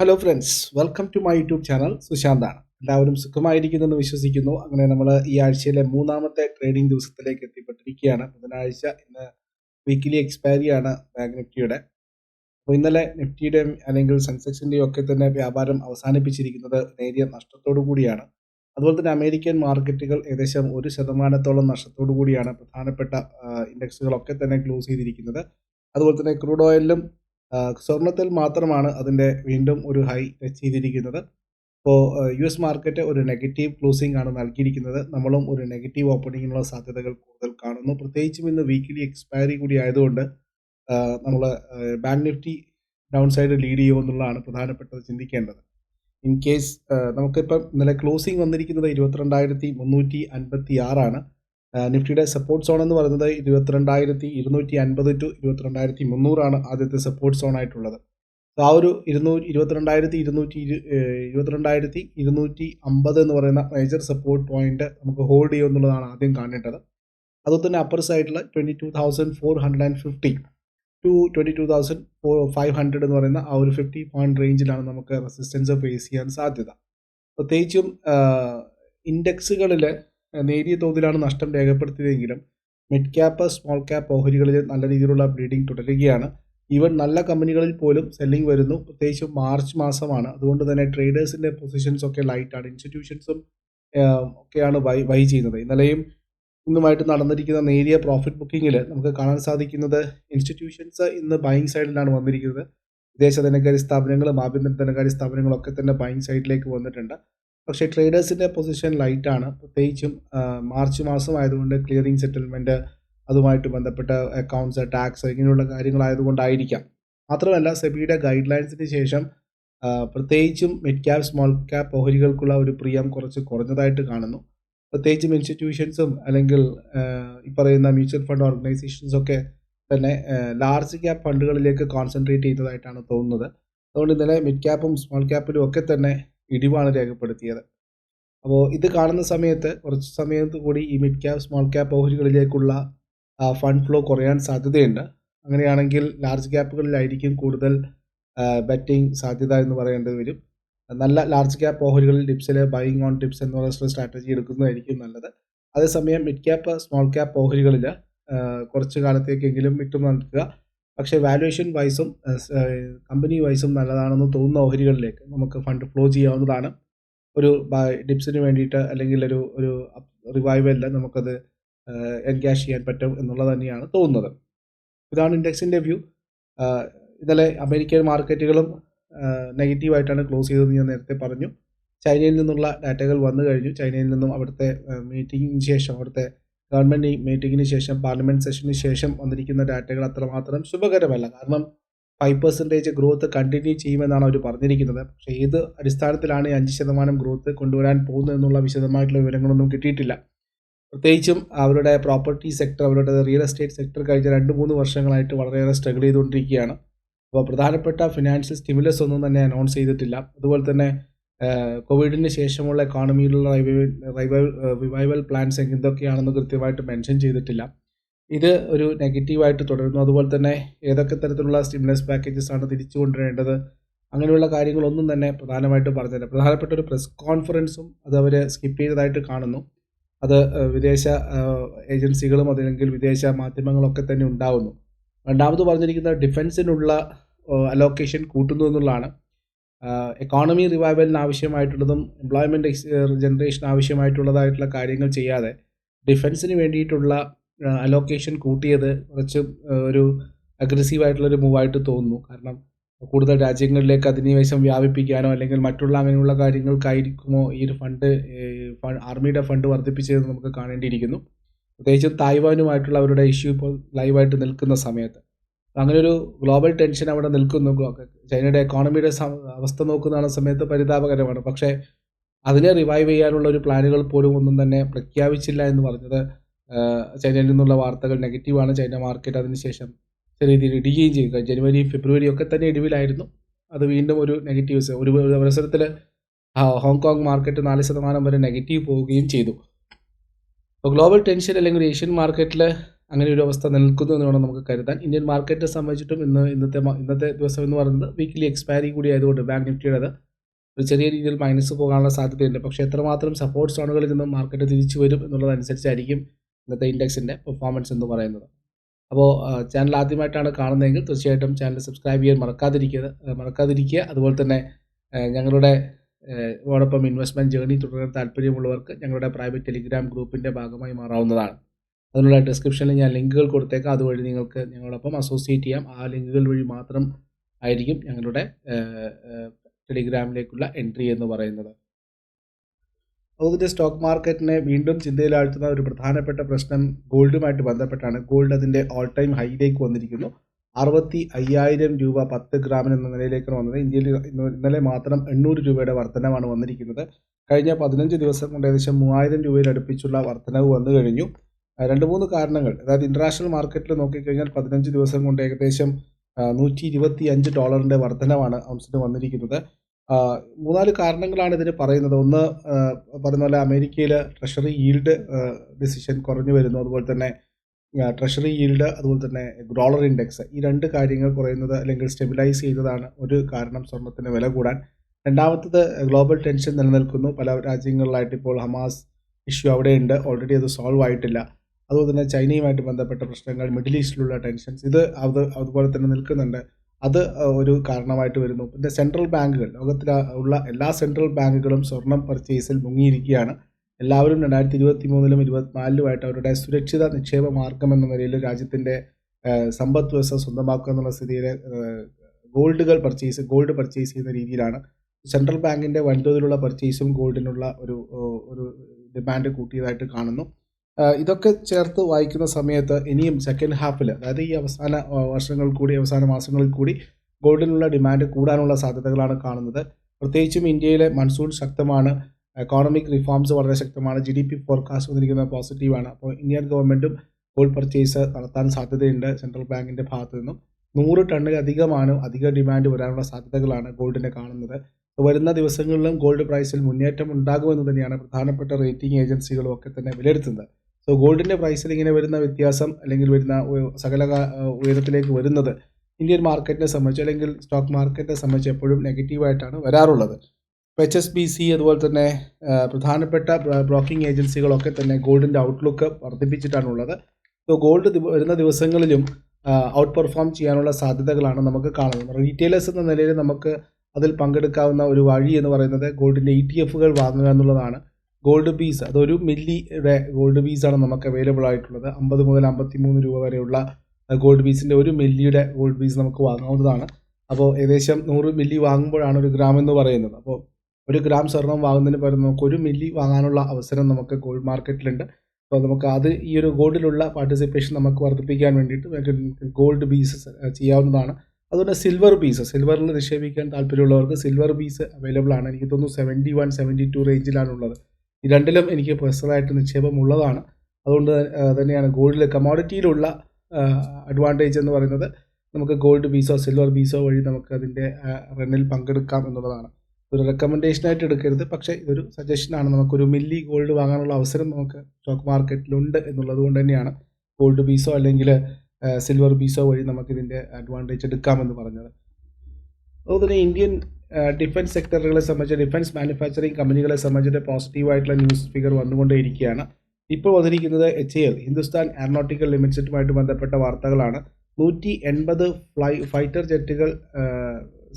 Hello friends welcome to my YouTube channel സുശാന്താണ് എല്ലാവരും സുഖമായിരിക്കുന്നെന്ന് വിശ്വസിക്കുന്നു. അങ്ങനെ നമ്മൾ ഈ ആഴ്ചയിലെ മൂന്നാമത്തെ ട്രേഡിംഗ് ദിവസത്തിലേക്ക് എത്തിപ്പെട്ടിരിക്കുകയാണ്. ബുധനാഴ്ച ഇന്ന് വീക്കിലി എക്സ്പയറി ആണ് ബാങ്ക് നിഫ്റ്റിയുടെ അപ്പോൾ ഇന്നലെ നിഫ്റ്റിയുടെയും അല്ലെങ്കിൽ സെൻസെക്സിന്റെയും ഒക്കെ തന്നെ വ്യാപാരം അവസാനിപ്പിച്ചിരിക്കുന്നത് നേരിയ നഷ്ടത്തോടു കൂടിയാണ്. അതുപോലെ തന്നെ അമേരിക്കൻ മാർക്കറ്റുകൾ ഏകദേശം ഒരു ശതമാനത്തോളം നഷ്ടത്തോടു കൂടിയാണ് പ്രധാനപ്പെട്ട ഇൻഡെക്സുകളൊക്കെ തന്നെ ക്ലോസ് ചെയ്തിരിക്കുന്നത്. അതുപോലെ തന്നെ ക്രൂഡ് ഓയിലിലും സ്വർണത്തിൽ മാത്രമാണ് അതിന്റെ വീണ്ടും ഒരു ഹൈ ടച്ച് ചെയ്തിരിക്കുന്നത്. ഇപ്പോൾ യു എസ് മാർക്കറ്റ് ഒരു നെഗറ്റീവ് ക്ലോസിംഗ് ആണ് നൽകിയിരിക്കുന്നത്. നമ്മളും ഒരു നെഗറ്റീവ് ഓപ്പണിങ്ങിനുള്ള സാധ്യതകൾ കൂടുതൽ കാണുന്നു. പ്രത്യേകിച്ചും ഇന്ന് വീക്കിലി എക്സ്പയറി കൂടി ആയതുകൊണ്ട് നമ്മൾ bank Nifty down side lead ചെയ്യുമോ എന്നുള്ളതാണ് പ്രധാനപ്പെട്ടത് ചിന്തിക്കേണ്ടത്. ഇൻ കേസ് നമുക്കിപ്പം ഇന്നലെ ക്ലോസിംഗ് വന്നിരിക്കുന്നത് ഇരുപത്തിരണ്ടായിരത്തി മുന്നൂറ്റി അൻപത്തി ആറാണ് നിഫ്റ്റിയുടെ സപ്പോർട്ട് സോൺ എന്ന് പറയുന്നത് ഇരുപത്തിരണ്ടായിരത്തി ഇരുന്നൂറ്റി അൻപത് ടു ഇരുപത്തിരണ്ടായിരത്തി മുന്നൂറാണ് ആദ്യത്തെ സപ്പോർട്ട് സോൺ ആയിട്ടുള്ളത്. ആ ഒരു ഇരുന്നൂറ്റി ഇരുപത്തിരണ്ടായിരത്തി ഇരുന്നൂറ്റി ഇരു ഇരുപത്തിരണ്ടായിരത്തി ഇരുന്നൂറ്റി അമ്പത് എന്ന് പറയുന്ന മേജർ സപ്പോർട്ട് പോയിന്റ് നമുക്ക് ഹോൾഡ് ചെയ്യുക എന്നുള്ളതാണ് ആദ്യം കാണേണ്ടത് അതുപോലെ തന്നെ അപ്പർ സൈഡിൽ twenty two thousand four hundred and fifty to twenty two thousand four five hundred എന്ന് പറയുന്ന ആ ഒരു ഫിഫ്റ്റി പോയിന്റ് റേഞ്ചിലാണ് നമുക്ക് റെസിസ്റ്റൻസ് ഫേസ് ചെയ്യാൻ സാധ്യത. പ്രത്യേകിച്ചും ഇൻഡെക്സുകളിൽ നേരിയ തോതിലാണ് നഷ്ടം രേഖപ്പെടുത്തിയതെങ്കിലും മിഡ് ക്യാപ്പ് സ്മോൾ ക്യാപ്പ് ഓഹരികളിൽ നല്ല രീതിയിലുള്ള ബ്ലീഡിംഗ് തുടരുകയാണ്. ഈവൻ നല്ല കമ്പനികളിൽ പോലും സെല്ലിംഗ് വരുന്നു. പ്രത്യേകിച്ച് മാർച്ച് മാസമാണ്. അതുകൊണ്ട് തന്നെ ട്രേഡേഴ്സിന്റെ പൊസിഷൻസ് ഒക്കെ ലൈറ്റാണ് ഇൻസ്റ്റിറ്റ്യൂഷൻസും ഒക്കെയാണ് വൈ വൈ ചെയ്യുന്നത്. ഇന്നലെയും ഇന്നുമായിട്ട് നടന്നിരിക്കുന്ന നേരിയ പ്രോഫിറ്റ് ബുക്കിങ്ങിൽ നമുക്ക് കാണാൻ സാധിക്കുന്നത് ഇൻസ്റ്റിറ്റ്യൂഷൻസ് ഇന്ന് ബൈങ് സൈഡിലാണ് വന്നിരിക്കുന്നത്. വിദേശ ധനകാര്യ സ്ഥാപനങ്ങളും ആഭ്യന്തര ധനകാര്യ സ്ഥാപനങ്ങളൊക്കെ തന്നെ ബൈങ് സൈഡിലേക്ക് വന്നിട്ടുണ്ട്. പക്ഷേ ട്രേഡേഴ്സിന്റെ പൊസിഷൻ ലൈറ്റാണ് പ്രത്യേകിച്ചും മാർച്ച് മാസം ആയതുകൊണ്ട് ക്ലിയറിംഗ് സെറ്റിൽമെന്റ് അതുമായിട്ട് ബന്ധപ്പെട്ട അക്കൗണ്ട്സ് ടാക്സ് ഇങ്ങനെയുള്ള കാര്യങ്ങളായതുകൊണ്ടായിരിക്കാം. മാത്രമല്ല സെബിയുടെ ഗൈഡ് ലൈൻസിന് ശേഷം പ്രത്യേകിച്ചും മിഡ് ക്യാപ് സ്മോൾ ക്യാപ് ഓഹരികൾക്കുള്ള ഒരു പ്രിയം കുറച്ച് കുറഞ്ഞതായിട്ട് കാണുന്നു. പ്രത്യേകിച്ചും ഇൻസ്റ്റിറ്റ്യൂഷൻസും അല്ലെങ്കിൽ ഈ പറയുന്ന മ്യൂച്വൽ ഫണ്ട് ഓർഗനൈസേഷൻസൊക്കെ തന്നെ ലാർജ് ക്യാപ് ഫണ്ടുകളിലേക്ക് കോൺസെൻട്രേറ്റ് ചെയ്തതായിട്ടാണ് തോന്നുന്നത്. അതുകൊണ്ട് ഇന്നലെ മിഡ് ക്യാപ്പും സ്മോൾ ക്യാപ്പിലും ഒക്കെ തന്നെ ഇടിവാണ് രേഖപ്പെടുത്തിയത്. അപ്പോൾ ഇത് കാണുന്ന സമയത്ത് കുറച്ച് സമയത്ത് കൂടി ഈ മിഡ് ക്യാപ് സ്മോൾ ക്യാപ് ഓഹരികളിലേക്കുള്ള ഫണ്ട് ഫ്ലോ കുറയാൻ സാധ്യതയുണ്ട്. അങ്ങനെയാണെങ്കിൽ ലാർജ് ക്യാപ്പുകളിലായിരിക്കും കൂടുതൽ ബെറ്റിംഗ് സാധ്യത എന്ന് പറയേണ്ടി വരും. നല്ല ലാർജ് ക്യാപ്പ് ഓഹരികളിൽ ടിപ്സിൽ ബൈയിങ് ഓൺ ടിപ്സ് എന്ന് പറയുന്ന സ്ട്രാറ്റജി എടുക്കുന്നതായിരിക്കും നല്ലത്. അതേസമയം മിഡ് ക്യാപ്പ് സ്മോൾ ക്യാപ്പ് ഓഹരികളിൽ കുറച്ച് കാലത്തേക്കെങ്കിലും വിട്ടു നൽകുക പക്ഷേ വാലുവേഷൻ വൈസും കമ്പനി വൈസും നല്ലതാണെന്ന് തോന്നുന്ന ഓഹരികളിലേക്ക് നമുക്ക് ഫണ്ട് ഫ്ലോ ചെയ്യാവുന്നതാണ്. ഒരു ഡിപ്സിന് വേണ്ടിയിട്ട് അല്ലെങ്കിൽ ഒരു ഒരു റിവൈവലിൽ നമുക്കത് എൻഗാഷ് ചെയ്യാൻ പറ്റും എന്നുള്ളത് തന്നെയാണ് തോന്നുന്നത്. ഇതാണ് ഇൻഡെക്സിന്റെ വ്യൂ ഇന്നലെ അമേരിക്കൻ മാർക്കറ്റുകളും നെഗറ്റീവായിട്ടാണ് ക്ലോസ് ചെയ്തതെന്ന് ഞാൻ നേരത്തെ പറഞ്ഞു. ചൈനയിൽ നിന്നുള്ള ഡാറ്റകൾ വന്നു കഴിഞ്ഞു. ചൈനയിൽ നിന്നും അവിടുത്തെ മീറ്റിംഗിന് ശേഷം അവിടുത്തെ ഗവൺമെന്റ് മീറ്റിങ്ങിന് ശേഷം പാർലമെന്റ് സെഷന് ശേഷം വന്നിരിക്കുന്ന ഡാറ്റകൾ അത്രമാത്രം ശുഭകരമല്ല. കാരണം ഫൈവ് പെർസെന്റേജ് ഗ്രോത്ത് കണ്ടിന്യൂ ചെയ്യുമെന്നാണ് അവർ പറഞ്ഞിരിക്കുന്നത്. പക്ഷേ ഏത് അടിസ്ഥാനത്തിലാണ് ഈ അഞ്ച് ശതമാനം ഗ്രോത്ത് കൊണ്ടുവരാൻ പോകുന്നത് എന്നുള്ള വിശദമായിട്ടുള്ള വിവരങ്ങളൊന്നും കിട്ടിയിട്ടില്ല. പ്രത്യേകിച്ചും അവരുടെ പ്രോപ്പർട്ടി സെക്ടർ അവരുടെ റിയൽ എസ്റ്റേറ്റ് സെക്ടർ കഴിഞ്ഞ രണ്ട് മൂന്ന് വർഷങ്ങളായിട്ട് വളരെയേറെ സ്ട്രഗിൾ ചെയ്തുകൊണ്ടിരിക്കുകയാണ്. അപ്പോൾ പ്രധാനപ്പെട്ട ഫിനാൻഷ്യൽ സ്റ്റിമുലസ് ഒന്നും തന്നെ അനൗൺസ് ചെയ്തിട്ടില്ല. അതുപോലെ തന്നെ കോവിഡിന് ശേഷമുള്ള എക്കോണമിയിലുള്ള റിവൈവൽ പ്ലാൻസ് എന്തൊക്കെയാണെന്ന് കൃത്യമായിട്ട് മെൻഷൻ ചെയ്തിട്ടില്ല. ഇത് ഒരു നെഗറ്റീവായിട്ട് തുടരുന്നു. അതുപോലെ തന്നെ ഏതൊക്കെ തരത്തിലുള്ള സ്റ്റിമുലസ് പാക്കേജസ് ആണ് തിരിച്ചു കൊണ്ടുവരേണ്ടത്? അങ്ങനെയുള്ള കാര്യങ്ങളൊന്നും തന്നെ പ്രധാനമായിട്ട് പറഞ്ഞില്ല. പ്രധാനപ്പെട്ട ഒരു പ്രസ് കോൺഫറൻസും അത് അവർ സ്കിപ്പ് ചെയ്തതായിട്ട് കാണുന്നു. അത് വിദേശ ഏജൻസികളും അതല്ലെങ്കിൽ വിദേശ മാധ്യമങ്ങളൊക്കെ തന്നെ ഉണ്ടാവുന്നു. രണ്ടാമത് പറഞ്ഞിരിക്കുന്നത് ഡിഫൻസിനുള്ള അലോക്കേഷൻ കൂട്ടുന്നു എന്നുള്ളതാണ്. എക്കോണമി റിവൈവലിന് ആവശ്യമായിട്ടുള്ളതും എംപ്ലോയ്മെന്റ് ജനറേഷൻ ആവശ്യമായിട്ടുള്ളതായിട്ടുള്ള കാര്യങ്ങൾ ചെയ്യാതെ ഡിഫൻസിന് വേണ്ടിയിട്ടുള്ള അലോക്കേഷൻ കൂട്ടിയത് കുറച്ച് ഒരു അഗ്രസീവായിട്ടുള്ളൊരു മൂവായിട്ട് തോന്നുന്നു. കാരണം കൂടുതൽ രാജ്യങ്ങളിലേക്ക് അധിനിവേശം വ്യാപിപ്പിക്കാനോ അല്ലെങ്കിൽ മറ്റുള്ള അങ്ങനെയുള്ള കാര്യങ്ങൾക്കായിരിക്കുമോ ഈ ഒരു ഫണ്ട് ആർമിയുടെ ഫണ്ട് വർദ്ധിപ്പിച്ചതെന്ന് നമുക്ക് കാണേണ്ടിയിരിക്കുന്നു. പ്രത്യേകിച്ച് തായ്വാനുമായിട്ടുള്ള അവരുടെ ഇഷ്യൂ ഇപ്പോൾ ലൈവായിട്ട് നിൽക്കുന്ന സമയത്ത്. അങ്ങനെ ഒരു ഗ്ലോബൽ ടെൻഷൻ അവിടെ നിൽക്കുന്നു. ചൈനയുടെ എക്കോണമിയുടെ അവസ്ഥ നോക്കുന്ന സമയത്ത് പരിതാപകരമാണ്. പക്ഷേ അതിനെ റിവൈവ് ചെയ്യാനുള്ള ഒരു പ്ലാനുകൾ പോലും ഒന്നും തന്നെ പ്രഖ്യാപിച്ചില്ല എന്ന് പറഞ്ഞത് ചൈനയിൽ നിന്നുള്ള വാർത്തകൾ നെഗറ്റീവാണ് ചൈന മാർക്കറ്റ് അതിനുശേഷം ചെറിയ രീതിയിൽ ഇടുകയും ചെയ്യുക ജനുവരി ഫെബ്രുവരി ഒക്കെ തന്നെ ഇടിവിലായിരുന്നു. അത് വീണ്ടും ഒരു നെഗറ്റീവ്സ് ഒരു അവസരത്തിൽ ഹോങ്കോങ് മാർക്കറ്റ് നാല് ശതമാനം വരെ നെഗറ്റീവ് പോവുകയും ചെയ്തു. അപ്പോൾ ഗ്ലോബൽ ടെൻഷൻ അല്ലെങ്കിൽ ഏഷ്യൻ മാർക്കറ്റിൽ അങ്ങനെ ഒരു അവസ്ഥ നിൽക്കുന്നു എന്ന് വേണം നമുക്ക് കരുതാൻ. ഇന്ത്യൻ മാർക്കറ്റിനെ സംബന്ധിച്ചിട്ടും ഇന്ന് ഇന്നത്തെ ഇന്നത്തെ ദിവസം എന്ന് പറയുന്നത് വീക്കിലി എക്സ്പയറി കൂടി ആയതുകൊണ്ട് ബാങ്ക് നിഫ്റ്റിയുടേത് ഒരു ചെറിയ രീതിയിൽ മൈനസ് പോകാനുള്ള സാധ്യതയുണ്ട്. പക്ഷേ എത്രമാത്രം സപ്പോർട്ട് സോണുകളിൽ നിന്നും മാർക്കറ്റ് തിരിച്ചു വരും എന്നുള്ളതനുസരിച്ചായിരിക്കും ഇന്നത്തെ ഇൻഡെക്സിന്റെ പെർഫോമൻസ് എന്ന് പറയുന്നത്. അപ്പോൾ ചാനൽ ആദ്യമായിട്ടാണ് കാണുന്നതെങ്കിൽ തീർച്ചയായിട്ടും ചാനൽ സബ്സ്ക്രൈബ് ചെയ്യാൻ മറക്കാതിരിക്കുക മറക്കാതിരിക്കുക. അതുപോലെ തന്നെ ഞങ്ങളുടെ ഓടൊപ്പം ഇൻവെസ്റ്റ്മെന്റ് ജേർണി തുടരാൻ താല്പര്യമുള്ളവർക്ക് ഞങ്ങളുടെ പ്രൈവറ്റ് ടെലിഗ്രാം ഗ്രൂപ്പിന്റെ ഭാഗമായി മാറാവുന്നതാണ്. അതിനുള്ള ഡിസ്ക്രിപ്ഷനിൽ ഞാൻ ലിങ്കുകൾ കൊടുത്തേക്കാം. അതുവഴി നിങ്ങൾക്ക് ഞങ്ങളോടൊപ്പം അസോസിയേറ്റ് ചെയ്യാം. ആ ലിങ്കുകൾ വഴി മാത്രം ആയിരിക്കും ഞങ്ങളുടെ ടെലിഗ്രാമിലേക്കുള്ള എൻട്രി എന്ന് പറയുന്നത്. അതുപോലെ സ്റ്റോക്ക് മാർക്കറ്റിനെ വീണ്ടും ചിന്തയിലാഴ്ത്തുന്ന ഒരു പ്രധാനപ്പെട്ട പ്രശ്നം ഗോൾഡുമായിട്ട് ബന്ധപ്പെട്ടാണ്. ഗോൾഡ് അതിന്റെ ഓൾ ടൈം ഹൈയിലേക്ക് വന്നിരിക്കുന്നു. അറുപത്തി അയ്യായിരം രൂപ പത്ത് ഗ്രാമിന് എന്ന നിലയിലേക്കാണ് വന്നത്. ഇന്ത്യയിൽ ഇന്നലെ മാത്രം എണ്ണൂറ് രൂപയുടെ വർധനമാണ് വന്നിരിക്കുന്നത്. കഴിഞ്ഞ പതിനഞ്ച് ദിവസം കൊണ്ട് ഏകദേശം മൂവായിരം രൂപയിൽ അടുപ്പിച്ചുള്ള വർധനവ് വന്നു കഴിഞ്ഞു. രണ്ട് മൂന്ന് കാരണങ്ങൾ. അതായത് ഇന്റർനാഷണൽ മാർക്കറ്റിൽ നോക്കിക്കഴിഞ്ഞാൽ പതിനഞ്ച് ദിവസം കൊണ്ട് ഏകദേശം നൂറ്റി ഇരുപത്തി അഞ്ച് ഡോളറിന്റെ വർധനമാണ് ഔൺസിന് വന്നിരിക്കുന്നത് മൂന്നാൽ കാരണങ്ങളാണ് ഇതിന് പറയുന്നത്. ഒന്ന് പറയുന്ന പോലെ അമേരിക്കയിൽ ട്രഷറി ഈൽഡ് ഡിസിഷൻ കുറഞ്ഞു വരുന്നു. അതുപോലെ തന്നെ ട്രഷറി ഈൽഡ് അതുപോലെ തന്നെ ഡോളർ ഇൻഡെക്സ് ഈ രണ്ട് കാര്യങ്ങൾ കുറയുന്നത് അല്ലെങ്കിൽ സ്റ്റെബിലൈസ് ചെയ്തതാണ് ഒരു കാരണം സ്വർണത്തിന് വില കൂടാൻ. രണ്ടാമത്തത് ഗ്ലോബൽ ടെൻഷൻ നിലനിൽക്കുന്നു. പല രാജ്യങ്ങളിലായിട്ട് ഇപ്പോൾ ഹമാസ് ഇഷ്യൂ അവിടെയുണ്ട് ഓൾറെഡി അത് സോൾവ് ആയിട്ടില്ല. അതുപോലെ തന്നെ ചൈനയുമായിട്ട് ബന്ധപ്പെട്ട പ്രശ്നങ്ങൾ മിഡിൽ ഈസ്റ്റിലുള്ള ടെൻഷൻസ് ഇത് അത് അതുപോലെ തന്നെ നിൽക്കുന്നുണ്ട്. അത് ഒരു കാരണമായിട്ട് വരുന്നു. പിന്നെ സെൻട്രൽ ബാങ്കുകൾ ലോകത്തിലെ ഉള്ള എല്ലാ സെൻട്രൽ ബാങ്കുകളും സ്വർണം പർച്ചേസിൽ മുങ്ങിയിരിക്കുകയാണ്. എല്ലാവരും രണ്ടായിരത്തി ഇരുപത്തി മൂന്നിലും ഇരുപത്തിനാലിലുമായിട്ട് അവരുടെ സുരക്ഷിത നിക്ഷേപ മാർഗം എന്ന നിലയിൽ രാജ്യത്തിന്റെ സമ്പദ് വ്യവസ്ഥ സ്വന്തമാക്കുക എന്നുള്ള സ്ഥിതിയിൽ ഗോൾഡുകൾ പർച്ചേസ് ഗോൾഡ് പർച്ചേസ് ചെയ്യുന്ന രീതിയിലാണ്. സെൻട്രൽ ബാങ്കിന്റെ വൻതോതിലുള്ള പർച്ചേസും ഗോൾഡിനുള്ള ഒരു ഒരു ഡിമാൻഡ് കൂട്ടിയതായിട്ട് കാണുന്നു. ഇതൊക്കെ ചേർത്ത് വായിക്കുന്ന സമയത്ത് ഇനിയും സെക്കൻഡ് ഹാഫിൽ അതായത് ഈ അവസാന വർഷങ്ങൾ കൂടി അവസാന മാസങ്ങളിൽ കൂടി ഗോൾഡിനുള്ള ഡിമാൻഡ് കൂടാനുള്ള സാധ്യതകളാണ് കാണുന്നത്. പ്രത്യേകിച്ചും ഇന്ത്യയിലെ മൺസൂൺ ശക്തമാണ്. എക്കോണമിക് റിഫോംസ് വളരെ ശക്തമാണ്. ജി ഡി പി ഫോർകാസ്റ്റ് വന്നിരിക്കുന്നത് പോസിറ്റീവാണ് അപ്പോൾ ഇന്ത്യൻ ഗവൺമെന്റും ഗോൾഡ് പർച്ചേസ് നടത്താൻ സാധ്യതയുണ്ട് സെൻട്രൽ ബാങ്കിന്റെ ഭാഗത്തു നിന്നും. നൂറ് ടണ്ണിലധികമാണ് അധിക ഡിമാൻഡ് വരാനുള്ള സാധ്യതകളാണ് ഗോൾഡിനെ കാണുന്നത്. വരുന്ന ദിവസങ്ങളിലും ഗോൾഡ് പ്രൈസിൽ മുന്നേറ്റം ഉണ്ടാകുമെന്ന് തന്നെയാണ് പ്രധാനപ്പെട്ട റേറ്റിംഗ് ഏജൻസികളും ഒക്കെ തന്നെ വിലയിരുത്തുന്നത്. സോ ഗോൾഡിന്റെ പ്രൈസിൽ ഇങ്ങനെ വരുന്ന വ്യത്യാസം അല്ലെങ്കിൽ വരുന്ന സകല ഉയരത്തിലേക്ക് വരുന്നത് ഇന്ത്യൻ മാർക്കറ്റിനെ സംബന്ധിച്ച് അല്ലെങ്കിൽ സ്റ്റോക്ക് മാർക്കറ്റിനെ സംബന്ധിച്ച് എപ്പോഴും നെഗറ്റീവായിട്ടാണ് വരാറുള്ളത്. എച്ച് എസ് ബി സി അതുപോലെ തന്നെ പ്രധാനപ്പെട്ട ബ്രോക്കിംഗ് ഏജൻസികളൊക്കെ തന്നെ ഗോൾഡിന്റെ ഔട്ട്ലുക്ക് വർദ്ധിപ്പിച്ചിട്ടാണുള്ളത്. സോ ഗോൾഡ് വരുന്ന ദിവസങ്ങളിലും ഔട്ട് പെർഫോം ചെയ്യാനുള്ള സാധ്യതകളാണ് നമുക്ക് കാണുന്നത്. റീറ്റെയിലേഴ്സ് എന്ന നിലയിൽ നമുക്ക് അതിൽ പങ്കെടുക്കാവുന്ന ഒരു വഴി എന്ന് പറയുന്നത് ഗോൾഡിന്റെ ഇ ടി എഫുകൾ വാങ്ങുക എന്നുള്ളതാണ്. ഗോൾഡ് ബീസ് അതൊരു മില്ലിയുടെ ഗോൾഡ് ബീസാണ് നമുക്ക് അവൈലബിൾ ആയിട്ടുള്ളത്. അമ്പത് മുതൽ അമ്പത്തി മൂന്ന് രൂപ വരെയുള്ള ഗോൾഡ് ബീസിന്റെ ഒരു മില്ലിയുടെ ഗോൾഡ് ബീസ് നമുക്ക് വാങ്ങാവുന്നതാണ്. അപ്പോൾ ഏകദേശം നൂറ് മില്ലി വാങ്ങുമ്പോഴാണ് ഒരു ഗ്രാം എന്ന് പറയുന്നത്. അപ്പോൾ ഒരു ഗ്രാം സ്വർണം വാങ്ങുന്നതിന് പകരം നമുക്ക് ഒരു മില്ലി വാങ്ങാനുള്ള അവസരം നമുക്ക് ഗോൾഡ് മാർക്കറ്റിലുണ്ട് അപ്പോൾ നമുക്ക് അത് ഈ ഒരു ഗോൾഡിലുള്ള പാർട്ടിസിപ്പേഷൻ നമുക്ക് വർദ്ധിപ്പിക്കാൻ വേണ്ടിയിട്ട് ഗോൾഡ് ബീസ് ചെയ്യാവുന്നതാണ്. അതുപോലെ സിൽവർ ബീസ് സിൽവറിൽ നിക്ഷേപിക്കാൻ താല്പര്യമുള്ളവർക്ക് സിൽവർ ബീസ് അവൈലബിൾ ആണ്. എനിക്ക് തോന്നുന്നു സെവന്റി വൺ സെവന്റി ടു റേഞ്ചിലാണുള്ളത് രണ്ടിലും എനിക്ക് പേഴ്സണലായിട്ട് നിക്ഷേപം ഉള്ളതാണ് അതുകൊണ്ട് തന്നെയാണ് ഗോൾഡിൽ കമോഡിറ്റിയിലുള്ള അഡ്വാന്റേജ് എന്ന് പറയുന്നത് നമുക്ക് ഗോൾഡ് ബീസോ സിൽവർ ബീസോ വഴി നമുക്ക് അതിന്റെ റണ്ണിൽ പങ്കെടുക്കാം എന്നുള്ളതാണ്. ഒരു റെക്കമെൻഡേഷനായിട്ട് എടുക്കരുത്. പക്ഷേ ഇതൊരു സജഷനാണ് നമുക്കൊരു മില്ലി ഗോൾഡ് വാങ്ങാനുള്ള അവസരം നമുക്ക് സ്റ്റോക്ക് മാർക്കറ്റിലുണ്ട് എന്നുള്ളത് കൊണ്ട് തന്നെയാണ് ഗോൾഡ് ബീസോ അല്ലെങ്കിൽ സിൽവർ ബീസോ വഴി നമുക്കിതിന്റെ അഡ്വാന്റേജ് എടുക്കാമെന്ന് പറഞ്ഞത്. അതുപോലെ തന്നെ ഇന്ത്യൻ ഡിഫൻസ് സെക്ടറുകളെ സംബന്ധിച്ച് ഡിഫൻസ് മാനുഫാക്ചറിങ് കമ്പനികളെ സംബന്ധിച്ചിട്ട് പോസിറ്റീവായിട്ടുള്ള ന്യൂസ് ഫിഗർ വന്നുകൊണ്ടേയിരിക്കുകയാണ്. ഇപ്പോൾ വന്നിരിക്കുന്നത് എച്ച് എൽ ഹിന്ദുസ്ഥാൻ എയറോനോട്ടിക്കൽ ലിമിറ്റഡുമായിട്ട് ബന്ധപ്പെട്ട വാർത്തകളാണ്. നൂറ്റി എൺപത് ഫ്ലൈ ഫൈറ്റർ ജെറ്റുകൾ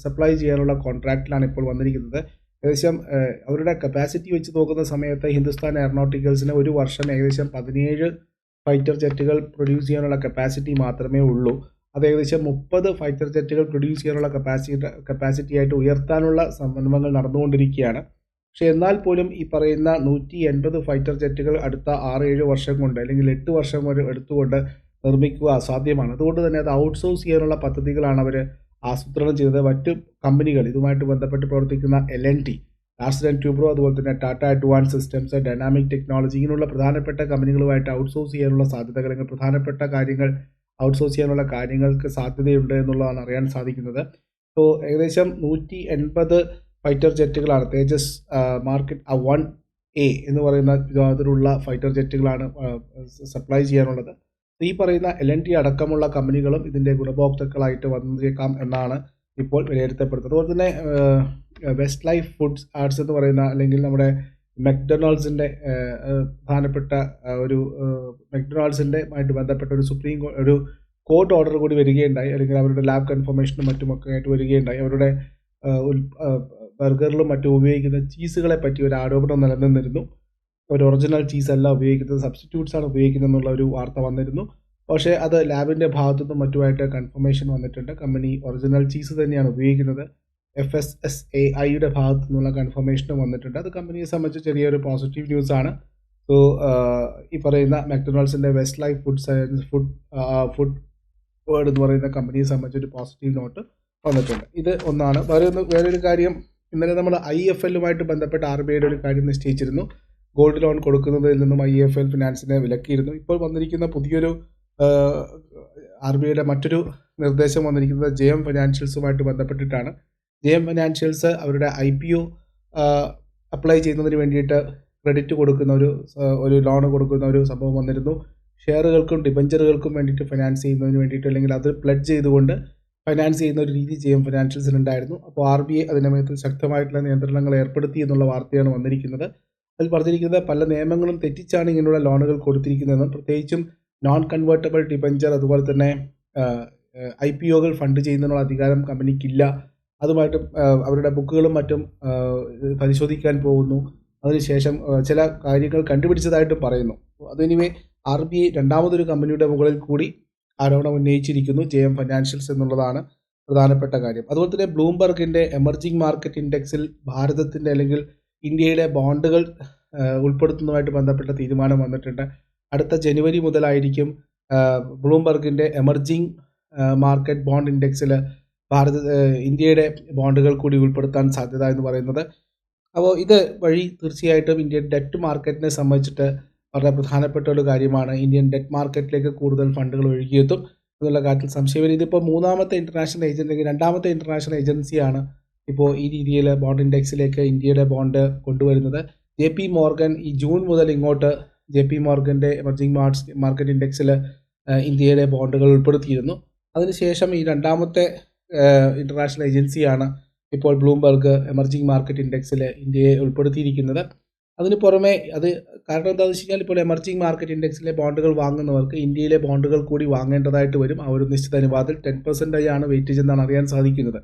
സപ്ലൈ ചെയ്യാനുള്ള കോൺട്രാക്റ്റിലാണ് ഇപ്പോൾ വന്നിരിക്കുന്നത്. ഏകദേശം അവരുടെ കപ്പാസിറ്റി വെച്ച് നോക്കുന്ന സമയത്ത് ഹിന്ദുസ്ഥാൻ എയറോനോട്ടിക്കൽസിന് ഒരു വർഷം ഏകദേശം പതിനേഴ് ഫൈറ്റർ ജെറ്റുകൾ പ്രൊഡ്യൂസ് ചെയ്യാനുള്ള കപ്പാസിറ്റി മാത്രമേ ഉള്ളൂ. അത് ഏകദേശം മുപ്പത് ഫൈറ്റർ ജെറ്റുകൾ പ്രൊഡ്യൂസ് ചെയ്യാനുള്ള കപ്പാസിറ്റി കപ്പാസിറ്റി ആയിട്ട് ഉയർത്താനുള്ള സംരംഭങ്ങൾ നടന്നുകൊണ്ടിരിക്കുകയാണ്. പക്ഷേ എന്നാൽ പോലും ഈ പറയുന്ന നൂറ്റി എൺപത് ഫൈറ്റർ ജെറ്റുകൾ അടുത്ത ആറ് ഏഴ് വർഷം കൊണ്ട് അല്ലെങ്കിൽ എട്ട് വർഷം വരെ എടുത്തുകൊണ്ട് നിർമ്മിക്കുക അസാധ്യമാണ്. അതുകൊണ്ട് തന്നെ അത് ഔട്ട്സോഴ്സ് ചെയ്യാനുള്ള പദ്ധതികളാണ് അവർ ആസൂത്രണം ചെയ്തത്. മറ്റ് കമ്പനികൾ ഇതുമായിട്ട് ബന്ധപ്പെട്ട് പ്രവർത്തിക്കുന്ന L N T Larsen Toubro അതുപോലെ തന്നെ Tata advance systems dynamic technology ഇങ്ങനെയുള്ള പ്രധാനപ്പെട്ട കമ്പനികളുമായിട്ട് ഔട്ട്സോഴ്സ് ചെയ്യാനുള്ള സാധ്യതകൾ പ്രധാനപ്പെട്ട കാര്യങ്ങൾ ഔട്ട്സോഴ്സ് ചെയ്യാനുള്ള കാര്യങ്ങൾക്ക് സാധ്യതയുണ്ട് എന്നുള്ളതാണ് അറിയാൻ സാധിക്കുന്നത്. സോ ഏകദേശം നൂറ്റി എൺപത് ഫൈറ്റർ ജെറ്റുകളാണ് തേജസ് മാർക്കറ്റ് വൺ എ എന്ന് പറയുന്ന വിഭാഗത്തിലുള്ള ഫൈറ്റർ ജെറ്റുകളാണ് സപ്ലൈ ചെയ്യാനുള്ളത്. ഈ പറയുന്ന എൽ എൻ ടി അടക്കമുള്ള കമ്പനികളും ഇതിന്റെ ഗുണഭോക്താക്കളായിട്ട് വന്നേക്കാം എന്നാണ് ഇപ്പോൾ വിലയിരുത്തപ്പെടുന്നത്. അതുപോലെ തന്നെ വെസ്റ്റ് ലൈഫ് ഫുഡ്സ് ആർട്സ് എന്ന് പറയുന്ന അല്ലെങ്കിൽ നമ്മുടെ മെക്ഡൊണാൾഡ്സിന്റെ പ്രധാനപ്പെട്ട ഒരു മെക്ഡൊണാൾഡ്സിന്റെ ആയിട്ട് ബന്ധപ്പെട്ട ഒരു സുപ്രീം ഒരു കോർട്ട് ഓർഡർ കൂടി വരികയുണ്ടായി. അല്ലെങ്കിൽ അവരുടെ ലാബ് കൺഫർമേഷനും മറ്റുമൊക്കെ ആയിട്ട് വരികയുണ്ടായി. അവരുടെ ബർഗറിലും മറ്റും ഉപയോഗിക്കുന്ന ചീസുകളെ പറ്റി ഒരു ആരോപണം നിലനിന്നിരുന്നു. ഒരു ഒറിജിനൽ ചീസ് അല്ല ഉപയോഗിക്കുന്നത്. സബ്സ്റ്റിറ്റ്യൂട്ട്സ് ആണ് ഉപയോഗിക്കുന്നത് എന്നുള്ള ഒരു വാർത്ത വന്നിരുന്നു. പക്ഷേ അത് ലാബിന്റെ ഭാഗത്തുനിന്നും മറ്റുമായിട്ട് കൺഫർമേഷൻ വന്നിട്ടുണ്ട്. കമ്പനി ഒറിജിനൽ ചീസ് തന്നെയാണ് ഉപയോഗിക്കുന്നത്. എഫ് എസ് എസ് എ ഐയുടെ ഭാഗത്തു നിന്നുള്ള കൺഫർമേഷനും വന്നിട്ടുണ്ട്. അത് കമ്പനിയെ സംബന്ധിച്ച് ചെറിയൊരു പോസിറ്റീവ് ന്യൂസ് ആണ്. സോ ഈ പറയുന്ന മെക്ഡൊണാൾഡ്സിന്റെ west life food science food food world എന്ന് പറയുന്ന കമ്പനിയെ സംബന്ധിച്ച് ഒരു പോസിറ്റീവ് നോട്ട് വന്നിട്ടുണ്ട്. ഇത് ഒന്നാണ്. വേറെ ഒന്ന് വേറൊരു കാര്യം ഇന്നലെ നമ്മൾ ഐ എഫ് എല്ലുമായിട്ട് ബന്ധപ്പെട്ട ആർ ബി ഐയുടെ ഒരു കാര്യം നിശ്ചയിച്ചിരുന്നു. ഗോൾഡ് ലോൺ കൊടുക്കുന്നതിൽ നിന്നും ഐ എഫ് എൽ ഫിനാൻസിനെ വിലക്കിയിരുന്നു. ഇപ്പോൾ വന്നിരിക്കുന്ന പുതിയൊരു ആർ ബി ഐയുടെ മറ്റൊരു നിർദ്ദേശം വന്നിരിക്കുന്നത് ജെ എം ഫിനാൻഷ്യൽസുമായിട്ട് ബന്ധപ്പെട്ടിട്ടാണ്. ജെ എം ഫിനാൻഷ്യൽസ് അവരുടെ ഐ പി ഒ അപ്ലൈ ചെയ്യുന്നതിന് വേണ്ടിയിട്ട് ക്രെഡിറ്റ് കൊടുക്കുന്ന ഒരു ഒരു ലോൺ കൊടുക്കുന്ന ഒരു സംഭവം വന്നിരുന്നു. ഷെയറുകൾക്കും ഡിബഞ്ചറുകൾക്കും വേണ്ടിയിട്ട് ഫിനാൻസ് ചെയ്യുന്നതിന് വേണ്ടിയിട്ട് അല്ലെങ്കിൽ അത് പ്ലഡ് ചെയ്തുകൊണ്ട് ഫൈനാൻസ് ചെയ്യുന്ന ഒരു രീതി ജെ എം ഫിനാൻഷ്യൽസിനുണ്ടായിരുന്നു അപ്പോൾ ആർ ബി ഐ അതിന്റെ മേഖലയിൽ ശക്തമായിട്ടുള്ള നിയന്ത്രണങ്ങൾ ഏർപ്പെടുത്തി എന്നുള്ള വാർത്തയാണ് വന്നിരിക്കുന്നത്. അതിൽ പറഞ്ഞിരിക്കുന്നത് പല നിയമങ്ങളും തെറ്റിച്ചാണ് ഇങ്ങനെയുള്ള ലോണുകൾ കൊടുത്തിരിക്കുന്നതെന്നും പ്രത്യേകിച്ചും നോൺ കൺവേർട്ടബിൾ ഡിബഞ്ചർ അതുപോലെ തന്നെ ഐ പി ഒകൾ ഫണ്ട് ചെയ്യുന്നതിനുള്ള അധികാരം കമ്പനിക്കില്ല അതുമായിട്ട് അവരുടെ ബുക്കുകളും മറ്റും പരിശോധിക്കാൻ പോകുന്നു. അതിനുശേഷം ചില കാര്യങ്ങൾ കണ്ടുപിടിച്ചതായിട്ട് പറയുന്നു. അതിനിമേ ആർ ബി ഐ രണ്ടാമതൊരു കമ്പനിയുടെ മുകളിൽ കൂടി ആരോപണം ഉന്നയിച്ചിരിക്കുന്നു. ജെ എം ഫൈനാൻഷ്യൽസ് എന്നുള്ളതാണ് പ്രധാനപ്പെട്ട കാര്യം. അതുപോലെ തന്നെ ബ്ലൂംബർഗിന്റെ എമർജിംഗ് മാർക്കറ്റ് ഇൻഡെക്സിൽ ഭാരതത്തിന്റെ അല്ലെങ്കിൽ ഇന്ത്യയിലെ ബോണ്ടുകൾ ഉൾപ്പെടുത്തുന്നതുമായിട്ട് ബന്ധപ്പെട്ട തീരുമാനം വന്നിട്ടുണ്ട്. അടുത്ത ജനുവരി മുതലായിരിക്കും ബ്ലൂംബർഗിന്റെ എമർജിംഗ് മാർക്കറ്റ് ബോണ്ട് ഇൻഡെക്സിൽ ഭാരത ഇന്ത്യയുടെ ബോണ്ടുകൾ കൂടി ഉൾപ്പെടുത്താൻ സാധ്യത എന്ന് പറയുന്നത്. അപ്പോൾ ഇത് വഴി തീർച്ചയായിട്ടും ഇന്ത്യൻ ഡെറ്റ് മാർക്കറ്റിനെ സംബന്ധിച്ചിട്ട് വളരെ പ്രധാനപ്പെട്ട ഒരു കാര്യമാണ്. ഇന്ത്യൻ ഡെറ്റ് മാർക്കറ്റിലേക്ക് കൂടുതൽ ഫണ്ടുകൾ ഒഴുകിയെത്തും എന്നുള്ള കാര്യത്തിൽ സംശയമില്ല. ഇതിപ്പോൾ മൂന്നാമത്തെ ഇന്റർനാഷണൽ ഏജൻസി അല്ലെങ്കിൽ രണ്ടാമത്തെ ഇന്റർനാഷണൽ ഏജൻസിയാണ് ഇപ്പോൾ ഈ രീതിയിൽ ബോണ്ട് ഇൻഡെക്സിലേക്ക് ഇന്ത്യയുടെ ബോണ്ട് കൊണ്ടുവരുന്നത്. ജെ പി മോർഗൻ ഈ ജൂൺ മുതൽ ഇങ്ങോട്ട് ജെ പി മോർഗന്റെ എമർജിംഗ് മാർട്സ് മാർക്കറ്റ് ഇൻഡെക്സിൽ ഇന്ത്യയുടെ ബോണ്ടുകൾ ഉൾപ്പെടുത്തിയിരുന്നു. അതിനുശേഷം ഈ രണ്ടാമത്തെ ഇന്റർനാഷണൽ ഏജൻസിയാണ് ഇപ്പോൾ ബ്ലൂംബർഗ് എമർജിംഗ് മാർക്കറ്റ് ഇൻഡെക്സിൽ ഇന്ത്യയെ ഉൾപ്പെടുത്തിയിരിക്കുന്നത്. അതിന് പുറമെ അത് കാരണം എന്താണെന്ന് വെച്ച് കഴിഞ്ഞാൽ ഇപ്പോൾ എമർജിംഗ് മാർക്കറ്റ് ഇൻഡെക്സിലെ ബോണ്ടുകൾ വാങ്ങുന്നവർക്ക് ഇന്ത്യയിലെ ബോണ്ടുകൾ കൂടി വാങ്ങേണ്ടതായിട്ട് വരും. ആ ഒരു നിശ്ചിത അനുപാതത്തിൽ ടെൻ പെർസെന്റേജ് ആണ് വെയിറ്റേജ് എന്നാണ് അറിയാൻ സാധിക്കുന്നത്.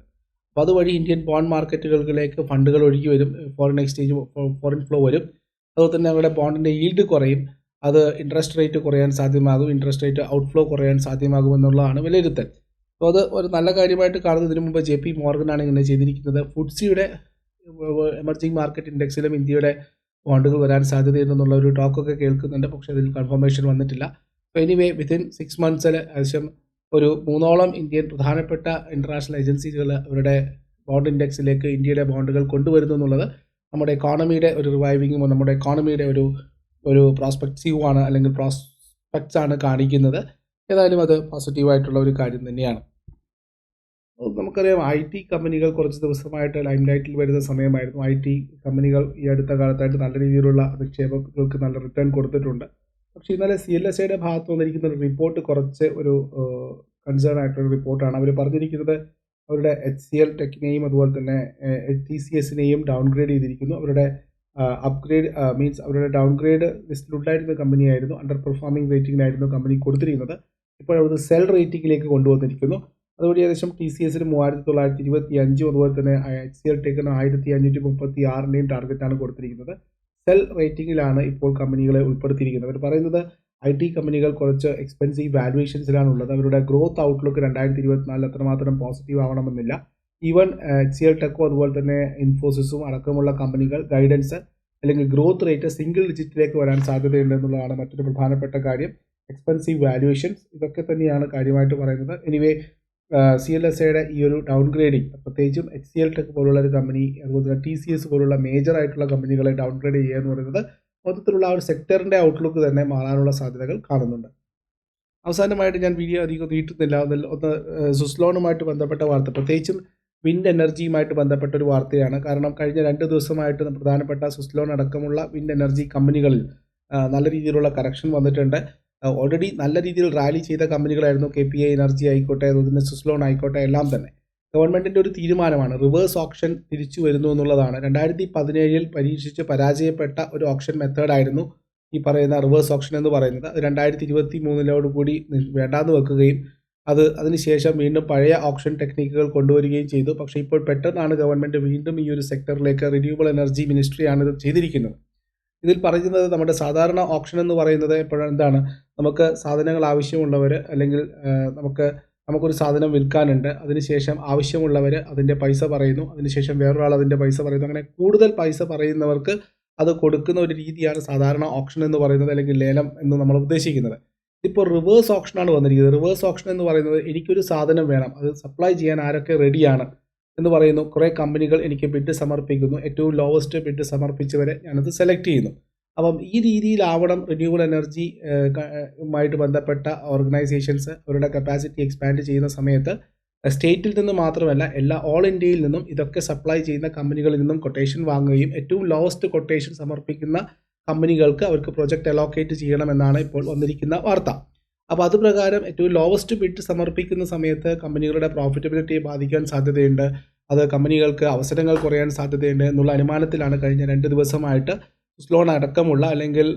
അപ്പോൾ അതുവഴി ഇന്ത്യൻ ബോണ്ട് മാർക്കറ്റുകളിലേക്ക് ഫണ്ടുകൾ ഒഴുകി വരും. ഫോറിൻ എക്സ്ചേഞ്ച് ഫോറിൻ ഫ്ലോ വരും. അതുപോലെ തന്നെ അവരുടെ ബോണ്ടിന്റെ ഈൽഡ് കുറയും. അത് ഇൻട്രസ്റ്റ് റേറ്റ് കുറയാൻ സാധ്യമാകും. ഇൻട്രസ്റ്റ് റേറ്റ് ഔട്ട്ഫ്ലോ കുറയാൻ സാധ്യമാകുമെന്നുള്ളതാണ് വിലയിരുത്തൽ. അപ്പോൾ അത് ഒരു നല്ല കാര്യമായിട്ട് കാണുന്നത് ഇതിനു മുമ്പ് ജെ പി മോർഗനാണ് ഇങ്ങനെ ചെയ്തിരിക്കുന്നത്. ഫുഡ്സിയുടെ എമർജിംഗ് മാർക്കറ്റ് ഇൻഡെക്സിലും ഇന്ത്യയുടെ ബോണ്ടുകൾ വരാൻ സാധ്യതയുണ്ടെന്നുള്ള ഒരു ടോക്കൊക്കെ കേൾക്കുന്നുണ്ട്. പക്ഷേ അതിൽ കൺഫർമേഷൻ വന്നിട്ടില്ല. അപ്പോൾ എനിവേ വിത്തിൻ സിക്സ് മന്ത്സിൽ ഏകദേശം ഒരു മൂന്നോളം ഇന്ത്യൻ പ്രധാനപ്പെട്ട ഇന്റർനാഷണൽ ഏജൻസികൾ അവരുടെ ബോണ്ട് ഇൻഡെക്സിലേക്ക് ഇന്ത്യയുടെ ബോണ്ടുകൾ കൊണ്ടുവരുന്നു എന്നുള്ളത് നമ്മുടെ എക്കോണമിയുടെ ഒരു റിവൈവിങ്ങും നമ്മുടെ എക്കോണമിയുടെ ഒരു ഒരു പ്രോസ്പെക്റ്റീവ് ആണ് അല്ലെങ്കിൽ പ്രോസ്പെക്ട്സ് ആണ് കാണിക്കുന്നത്. ഏതായാലും അത് പോസിറ്റീവായിട്ടുള്ള ഒരു കാര്യം തന്നെയാണ്. നമുക്കറിയാം ഐ ടി കമ്പനികൾ കുറച്ച് ദിവസമായിട്ട് ലൈം ലൈറ്റിൽ വരുന്ന സമയമായിരുന്നു. ഐ ടി കമ്പനികൾ ഈ അടുത്ത കാലത്തായിട്ട് നല്ല രീതിയിലുള്ള നിക്ഷേപങ്ങൾക്ക് നല്ല റിട്ടേൺ കൊടുത്തിട്ടുണ്ട്. പക്ഷേ ഇന്നലെ സി എൽ എസ് ഐയുടെ ഭാഗത്ത് വന്നിരിക്കുന്ന ഒരു റിപ്പോർട്ട് കുറച്ച് ഒരു കൺസേൺ ആയിട്ടുള്ള റിപ്പോർട്ടാണ്. അവർ പറഞ്ഞിരിക്കുന്നത് അവരുടെ എച്ച് സി എൽ ടെക്കിനെയും അതുപോലെ തന്നെ എച്ച് ടി സി എസിനെയും ഡൗൺഗ്രേഡ് ചെയ്തിരിക്കുന്നു. അവരുടെ അപ്ഗ്രേഡ് മീൻസ് അവരുടെ ഡൗൺഗ്രേഡ് ലിസ്റ്റിലുണ്ടായിരുന്ന കമ്പനിയായിരുന്നു അണ്ടർ പെർഫോമിംഗ് റേറ്റിംഗിനായിരുന്നു കമ്പനി കൊടുത്തിരിക്കുന്നത്. ഇപ്പോൾ സെൽ റേറ്റിംഗിലേക്ക് കൊണ്ടുവന്നിരിക്കുന്നു. അതുപോലെ ഏകദേശം ടി സി എസിന് മൂവായിരത്തി തൊള്ളായിരത്തി ഇരുപത്തി അഞ്ചും അതുപോലെ തന്നെ എച്ച് സി എൽ ടേക്കിന് ആയിരത്തി അഞ്ഞൂറ്റി മുപ്പത്തി ആറിന്റെയും ടാർഗറ്റാണ് കൊടുത്തിരിക്കുന്നത് സെൽ റേറ്റിംഗിലാണ് ഇപ്പോൾ കമ്പനികളെ ഉൾപ്പെടുത്തിയിരിക്കുന്നത്. അവർ പറയുന്നത് ഐ ടി കമ്പനികൾ കുറച്ച് എക്സ്പെൻസീവ് വാലുവേഷൻസിലാണ് ഉള്ളത്. അവരുടെ ഗ്രോത്ത് ഔട്ട്ലുക്ക് രണ്ടായിരത്തി ഇരുപത്തിനാലിൽ അത്രമാത്രം പോസിറ്റീവ് ആവണമെന്നില്ല. ഈവൻ എച്ച് സി എൽ ടെക്കോ അതുപോലെ തന്നെ ഇൻഫോസിസും അടക്കമുള്ള കമ്പനികൾ ഗൈഡൻസ് അല്ലെങ്കിൽ ഗ്രോത്ത് റേറ്റ് സിംഗിൾ ഡിജിറ്റിലേക്ക് വരാൻ സാധ്യതയുണ്ടെന്നുള്ളതാണ് മറ്റൊരു പ്രധാനപ്പെട്ട കാര്യം. എക്സ്പെൻസീവ് വാല്യുവേഷൻസ് ഇതൊക്കെ തന്നെയാണ് കാര്യമായിട്ട് പറയുന്നത്. എനിവേ സി എൽ എസ് എയുടെ ഈ ഒരു ഡൗൺ ഗ്രേഡിങ് പ്രത്യേകിച്ചും എച്ച് സി എൽ ടെക് പോലുള്ള ഒരു കമ്പനി അതുപോലെ തന്നെ ടി സി എസ് പോലുള്ള മേജർ ആയിട്ടുള്ള കമ്പനികളെ ഡൗൺ ഗ്രേഡ് ചെയ്യുക എന്ന് പറയുന്നത് മൊത്തത്തിലുള്ള ആ ഒരു സെക്ടറിന്റെ ഔട്ട്ലുക്ക് തന്നെ മാറാനുള്ള സാധ്യതകൾ കാണുന്നുണ്ട്. അവസാനമായിട്ട് ഞാൻ വീഡിയോ അധികം നീട്ടുന്നില്ല ഒന്ന് സുസ്ലോണുമായിട്ട് ബന്ധപ്പെട്ട വാർത്ത പ്രത്യേകിച്ചും വിൻഡ് എനർജിയുമായിട്ട് ബന്ധപ്പെട്ട ഒരു വാർത്തയാണ്. കാരണം കഴിഞ്ഞ രണ്ട് ദിവസമായിട്ട് പ്രധാനപ്പെട്ട സുസ്ലോൺ അടക്കമുള്ള വിൻഡ് എനർജി കമ്പനികളിൽ നല്ല രീതിയിലുള്ള കറക്ഷൻ വന്നിട്ടുണ്ട്. ഓൾറെഡി നല്ല രീതിയിൽ റാലി ചെയ്ത കമ്പനികളായിരുന്നു കെ പി ഐ എനർജി ആയിക്കോട്ടെ അതുപോലെ തന്നെ സ്വിസ്ലോൺ ആയിക്കോട്ടെ എല്ലാം തന്നെ. ഗവൺമെന്റിന്റെ ഒരു തീരുമാനമാണ്. റിവേഴ്സ് ഓപ്ഷൻ തിരിച്ചു വരുന്നു എന്നുള്ളതാണ്. രണ്ടായിരത്തി പതിനേഴിൽ പരീക്ഷിച്ച് പരാജയപ്പെട്ട ഒരു ഓപ്ഷൻ മെത്തേഡായിരുന്നു ഈ പറയുന്ന റിവേഴ്സ് ഓപ്ഷൻ എന്ന് പറയുന്നത്. അത് രണ്ടായിരത്തി ഇരുപത്തി മൂന്നിലോട് കൂടി നി- വേണ്ടാന്ന് വെക്കുകയും അത് അതിനുശേഷം വീണ്ടും പഴയ ഓപ്ഷൻ ടെക്നിക്കുകൾ കൊണ്ടുവരികയും ചെയ്തു. പക്ഷേ ഇപ്പോൾ പെട്ടെന്നാണ് ഗവൺമെന്റ് വീണ്ടും ഈ ഒരു സെക്ടറിലേക്ക് റിന്യൂവബിൾ എനർജി മിനിസ്ട്രിയാണ് ഇത് ചെയ്തിരിക്കുന്നത്. ഇതിൽ പറയുന്നത് നമ്മുടെ സാധാരണ ഓപ്ഷൻ എന്ന് പറയുന്നത് എപ്പോഴും എന്താണ് നമുക്ക് സാധനങ്ങൾ ആവശ്യമുള്ളവർ അല്ലെങ്കിൽ നമുക്ക് നമുക്കൊരു സാധനം വിൽക്കാനുണ്ട്. അതിനുശേഷം ആവശ്യമുള്ളവർ അതിന്റെ പൈസ പറയുന്നു. അതിനുശേഷം വേറൊരാൾ അതിന്റെ പൈസ പറയുന്നു. അങ്ങനെ കൂടുതൽ പൈസ പറയുന്നവർക്ക് അത് കൊടുക്കുന്ന ഒരു രീതിയാണ് സാധാരണ ഓപ്ഷൻ എന്ന് പറയുന്നത് അല്ലെങ്കിൽ ലേലം എന്ന് നമ്മൾ ഉദ്ദേശിക്കുന്നത്. ഇപ്പോൾ റിവേഴ്സ് ഓപ്ഷനാണ് വന്നിരിക്കുന്നത്. റിവേഴ്സ് ഓപ്ഷൻ എന്ന് പറയുന്നത് എനിക്കൊരു സാധനം വേണം. അത് സപ്ലൈ ചെയ്യാൻ ആരൊക്കെ റെഡിയാണ് എന്ന് പറയുന്നു. കുറേ കമ്പനികൾ എനിക്ക് ബിഡ് സമർപ്പിക്കുന്നു. ഏറ്റവും ലോവസ്റ്റ് ബിഡ് സമർപ്പിച്ചവരെ ഞാനത് സെലക്ട് ചെയ്യുന്നു. അപ്പം ഈ രീതിയിലാവണം റിന്യൂവബിൾ എനർജി ആയിട്ട് ബന്ധപ്പെട്ട ഓർഗനൈസേഷൻസ് അവരുടെ കപ്പാസിറ്റി എക്സ്പാൻഡ് ചെയ്യുന്ന സമയത്ത് സ്റ്റേറ്റിൽ നിന്ന് മാത്രമല്ല എല്ലാ ഓൾ ഇന്ത്യയിൽ നിന്നും ഇതൊക്കെ സപ്ലൈ ചെയ്യുന്ന കമ്പനികളിൽ നിന്നും കൊട്ടേഷൻ വാങ്ങുകയും ഏറ്റവും ലോവസ്റ്റ് കൊട്ടേഷൻ സമർപ്പിക്കുന്ന കമ്പനികൾക്ക് അവർക്ക് പ്രൊജക്റ്റ് അലോക്കേറ്റ് ചെയ്യണമെന്നാണ് ഇപ്പോൾ വന്നിരിക്കുന്ന വാർത്ത. അപ്പോൾ അത് പ്രകാരം ഏറ്റവും ലോവസ്റ്റ് ബിറ്റ് സമർപ്പിക്കുന്ന സമയത്ത് കമ്പനികളുടെ പ്രോഫിറ്റബിലിറ്റിയെ ബാധിക്കാൻ സാധ്യതയുണ്ട്. അത് കമ്പനികൾക്ക് അവസരങ്ങൾ കുറയാൻ സാധ്യതയുണ്ട് എന്നുള്ള അനുമാനത്തിലാണ് കഴിഞ്ഞ രണ്ട് ദിവസമായിട്ട് സ്ലോൺ അടക്കമുള്ള അല്ലെങ്കിൽ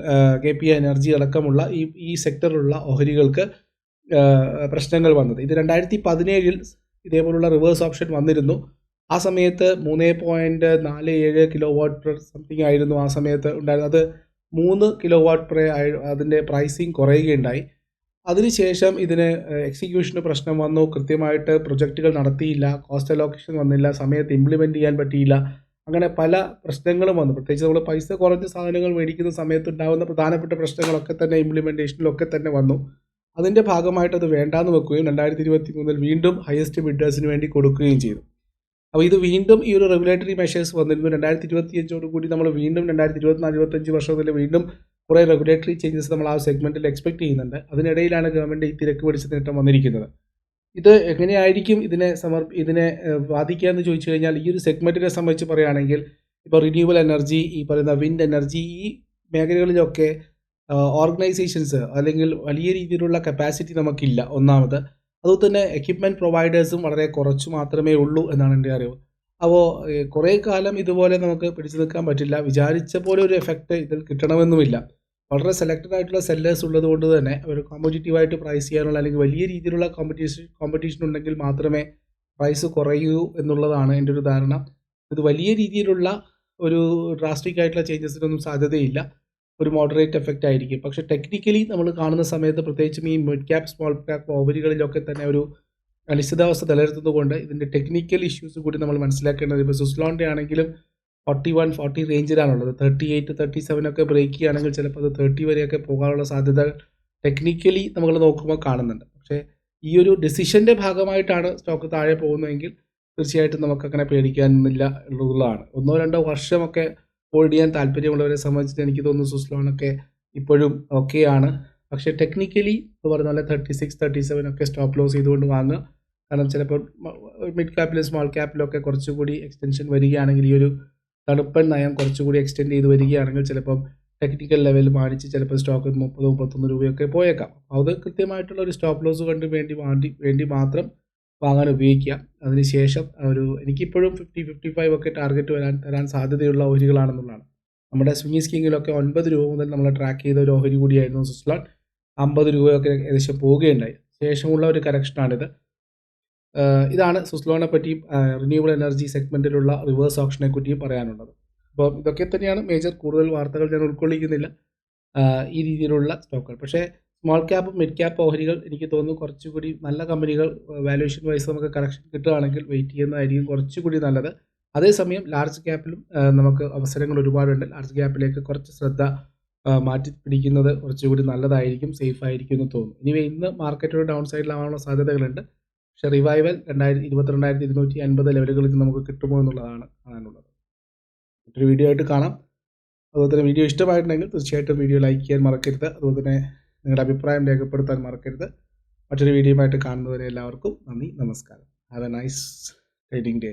കെ പി എനർജി അടക്കമുള്ള ഈ ഈ സെക്ടറിലുള്ള ഓഹരികൾക്ക് പ്രശ്നങ്ങൾ വന്നത്. ഇത് രണ്ടായിരത്തി പതിനേഴിൽ ഇതേപോലുള്ള റിവേഴ്സ് ഓപ്ഷൻ വന്നിരുന്നു. ആ സമയത്ത് മൂന്ന് പോയിന്റ് നാല് ഏഴ് കിലോ വാട്ട് സംതിങ് ആയിരുന്നു ആ സമയത്ത് ഉണ്ടായിരുന്നത്. അത് മൂന്ന് കിലോ വാട്ട് പെർ അതിന്റെ പ്രൈസിങ് കുറയുകയുണ്ടായി. അതിനുശേഷം ഇതിന് എക്സിക്യൂഷന് പ്രശ്നം വന്നു. കൃത്യമായിട്ട് പ്രൊജക്റ്റുകൾ നടത്തിയില്ല. കോസ്റ്റ് അലോക്കേഷൻ വന്നില്ല. സമയത്ത് ഇംപ്ലിമെന്റ് ചെയ്യാൻ പറ്റിയില്ല. അങ്ങനെ പല പ്രശ്നങ്ങളും വന്നു. പ്രത്യേകിച്ച് നമ്മൾ പൈസ കുറഞ്ഞ സാധനങ്ങൾ മേടിക്കുന്ന സമയത്ത് ഉണ്ടാകുന്ന പ്രധാനപ്പെട്ട പ്രശ്നങ്ങളൊക്കെ തന്നെ ഇംപ്ലിമെന്റേഷനിലൊക്കെ തന്നെ വന്നു. അതിന്റെ ഭാഗമായിട്ട് അത് വേണ്ടാന്ന് വെക്കുകയും രണ്ടായിരത്തി ഇരുപത്തി മൂന്നിൽ വീണ്ടും ഹയസ്റ്റ് ബിഡേഴ്സിന് വേണ്ടി കൊടുക്കുകയും ചെയ്തു. അപ്പോൾ ഇത് വീണ്ടും ഈ ഒരു റെഗുലേറ്ററി മെഷേഴ്സ് വന്നിരുന്നു. രണ്ടായിരത്തി ഇരുപത്തി അഞ്ചോടുകൂടി നമ്മൾ വീണ്ടും രണ്ടായിരത്തി ഇരുപത്തിനാല് ഇരുപത്തഞ്ച് വർഷത്തിൽ വീണ്ടും കുറേ റെഗുലേറ്ററി ചേഞ്ചസ് നമ്മൾ ആ സെഗ്മെന്റിൽ എക്സ്പെക്ട് ചെയ്യുന്നുണ്ട്. അതിനിടയിലാണ് ഗവൺമെന്റ് ഈ തിരക്ക് പിടിച്ച നേട്ടം വന്നിരിക്കുന്നത്. ഇത് എങ്ങനെയായിരിക്കും ഇതിനെ സമർ ഇതിനെ ബാധിക്കുക എന്ന് ചോദിച്ചു കഴിഞ്ഞാൽ ഈ ഒരു സെഗ്മെന്റിനെ സംബന്ധിച്ച് പറയുകയാണെങ്കിൽ ഇപ്പോൾ റിന്യൂവൽ എനർജി ഈ പറയുന്ന വിൻഡ് എനർജി ഈ മേഖലകളിലൊക്കെ ഓർഗനൈസേഷൻസ് അല്ലെങ്കിൽ വലിയ രീതിയിലുള്ള കപ്പാസിറ്റി നമുക്കില്ല ഒന്നാമത്. അതുപോലെ തന്നെ എക്യുപ്മെന്റ് പ്രൊവൈഡേഴ്സും വളരെ കുറച്ച് മാത്രമേ ഉള്ളൂ എന്നാണ് എന്റെ അറിവ്. അപ്പോൾ കുറേ കാലം ഇതുപോലെ നമുക്ക് പിടിച്ചു നിൽക്കാൻ പറ്റില്ല. വിചാരിച്ച പോലെ ഒരു എഫക്റ്റ് ഇതിൽ കിട്ടണമെന്നുമില്ല. വളരെ സെലക്റ്റഡ് ആയിട്ടുള്ള സെല്ലേഴ്സ് ഉള്ളത് കൊണ്ട് തന്നെ ഒരു കോമ്പറ്റീറ്റീവായിട്ട് പ്രൈസ് ചെയ്യാനുള്ള അല്ലെങ്കിൽ വലിയ രീതിയിലുള്ള കോമ്പറ്റീഷൻ കോമ്പറ്റീഷൻ ഉണ്ടെങ്കിൽ മാത്രമേ പ്രൈസ് കുറയൂ എന്നുള്ളതാണ് എന്റെ ഒരു ധാരണ. ഇത് വലിയ രീതിയിലുള്ള ഒരു ഡ്രാസ്റ്റിക് ആയിട്ടുള്ള ചേഞ്ചസിനൊന്നും സാധ്യതയില്ല. ഒരു മോഡറേറ്റ് എഫക്റ്റ് ആയിരിക്കും. പക്ഷേ ടെക്നിക്കലി നമ്മൾ കാണുന്ന സമയത്ത് പ്രത്യേകിച്ചും ഈ മിഡ് ക്യാപ് സ്മോൾ ക്യാപ് ഓവരികളിലൊക്കെ തന്നെ ഒരു അനിശ്ചിതാവസ്ഥ നിലനിർത്തുന്നതുകൊണ്ട് ഇതിന്റെ ടെക്നിക്കൽ ഇഷ്യൂസ് കൂടി നമ്മൾ മനസ്സിലാക്കേണ്ടത് ഇപ്പോൾ സുസ്ലോണിന്റെ ആണെങ്കിലും ഫോർട്ടി വൺ ഫോർട്ടി റേഞ്ചിലാണുള്ളത് തേർട്ടി എയ്റ്റ് തേർട്ടി സെവൻ ഒക്കെ ബ്രേക്ക് ചെയ്യുകയാണെങ്കിൽ ചിലപ്പോൾ അത് തേർട്ടി വരെയൊക്കെ പോകാനുള്ള സാധ്യത ടെക്നിക്കലി നമ്മൾ നോക്കുമ്പോൾ കാണുന്നുണ്ട്. പക്ഷേ ഈ ഒരു ഡിസിഷന്റെ ഭാഗമായിട്ടാണ് സ്റ്റോക്ക് താഴെ പോകുന്നതെങ്കിൽ തീർച്ചയായിട്ടും നമുക്കങ്ങനെ പേടിക്കാനില്ല എന്നുള്ളതാണ്. ഒന്നോ രണ്ടോ വർഷമൊക്കെ ഹോൾഡ് ചെയ്യാൻ താല്പര്യമുള്ളവരെ സംബന്ധിച്ചിട്ട് എനിക്ക് തോന്നുന്നു സുസ്ലോണൊക്കെ ഇപ്പോഴും ഓക്കെയാണ് പക്ഷേ ടെക്നിക്കലി എന്ന് പറഞ്ഞ പോലെ തേർട്ടി സിക്സ് തേർട്ടി സെവൻ ഒക്കെ സ്റ്റോപ്പ് ലോസ് ചെയ്തുകൊണ്ട് വാങ്ങുക. കാരണം ചിലപ്പോൾ മിഡ് ക്യാപ്പിലും സ്മോൾ ക്യാപ്പിലൊക്കെ കുറച്ചുകൂടി എക്സ്റ്റൻഷൻ വരികയാണെങ്കിൽ ഈ ഒരു തണുപ്പൻ നയം കുറച്ചുകൂടി എക്സ്റ്റെൻഡ് ചെയ്ത് വരികയാണെങ്കിൽ ചിലപ്പം ടെക്നിക്കൽ ലെവൽ മാനിച്ച് ചിലപ്പോൾ സ്റ്റോക്ക് മുപ്പത് മുപ്പത്തൊന്ന് രൂപയൊക്കെ പോയേക്കാം. അത് കൃത്യമായിട്ടുള്ള ഒരു സ്റ്റോപ്പ് ലോസ് കണ്ട് വേണ്ടി വേണ്ടി വേണ്ടി മാത്രം വാങ്ങാൻ ഉപയോഗിക്കാം. അതിനുശേഷം ഒരു എനിക്കിപ്പോഴും ഫിഫ്റ്റി ഫിഫ്റ്റി ഫൈവ് ഒക്കെ ടാർഗറ്റ് വരാൻ തരാൻ സാധ്യതയുള്ള ഓഹരികളാണെന്നുള്ളതാണ്. നമ്മുടെ സ്വിംഗി സ്കീങ്ങിലൊക്കെ ഒൻപത് രൂപ മുതൽ നമ്മൾ ട്രാക്ക് ചെയ്ത ഒരു ഓഹരി കൂടിയായിരുന്നു സുസ്ലോൺ അമ്പത് രൂപയൊക്കെ ഏകദേശം പോവുകയുണ്ടായി. ശേഷമുള്ള ഒരു കറക്ഷനാണിത് ഇതാണ് സുസ്ലോണെ പറ്റിയും റിന്യൂവബിൾ എനർജി സെഗ്മെന്റിലുള്ള റിവേഴ്സ് ഓപ്ഷനെ പറ്റിയും പറയാനുള്ളത്. അപ്പോൾ ഇതൊക്കെ തന്നെയാണ് മേജർ കൂടുതൽ വാർത്തകൾ ഞാൻ ഉൾക്കൊള്ളിക്കുന്നില്ല ഈ രീതിയിലുള്ള സ്റ്റോക്കുകൾ പക്ഷേ സ്മോൾ ക്യാപ്പ് മിഡ് ക്യാപ്പ് ഓഹരികൾ എനിക്ക് തോന്നുന്നു കുറച്ചുകൂടി നല്ല കമ്പനികൾ വാല്യുവേഷൻ വൈസ് നമുക്ക് കറക്ഷൻ കിട്ടുകയാണെങ്കിൽ വെയിറ്റ് ചെയ്യുന്നതായിരിക്കും കുറച്ചുകൂടി നല്ലത്. അതേസമയം ലാർജ് ക്യാപ്പിലും നമുക്ക് അവസരങ്ങൾ ഒരുപാടുണ്ട്. ലാർജ് ക്യാപ്പിലേക്ക് കുറച്ച് ശ്രദ്ധ മാറ്റി പിടിക്കുന്നത് കുറച്ചുകൂടി നല്ലതായിരിക്കും സേഫ് ആയിരിക്കും എന്ന് തോന്നുന്നു. ഇനി ഇന്ന് മാർക്കറ്റ് ഒരു ഡൗൺ സൈഡിലാവാനുള്ള സാധ്യതകളുണ്ട്. പക്ഷേ റിവൈവൽ രണ്ടായിരത്തി ഇരുപത്തിരണ്ടായിരത്തി ഇരുന്നൂറ്റി അൻപത് ലെവലുകളിൽ നിന്ന് നമുക്ക് കിട്ടുമോ എന്നുള്ളതാണ് കാണാനുള്ളത് മറ്റൊരു വീഡിയോ ആയിട്ട് കാണാം. അതുപോലെ തന്നെ വീഡിയോ ഇഷ്ടമായിട്ടുണ്ടെങ്കിൽ തീർച്ചയായിട്ടും വീഡിയോ ലൈക്ക് ചെയ്യാൻ മറക്കരുത്. അതുപോലെ തന്നെ നിങ്ങളുടെ അഭിപ്രായം രേഖപ്പെടുത്താൻ മറക്കരുത്. മറ്റൊരു വീഡിയോയുമായിട്ട് കാണുന്നവരെ എല്ലാവർക്കും നന്ദി നമസ്കാരം. Have a nice trading day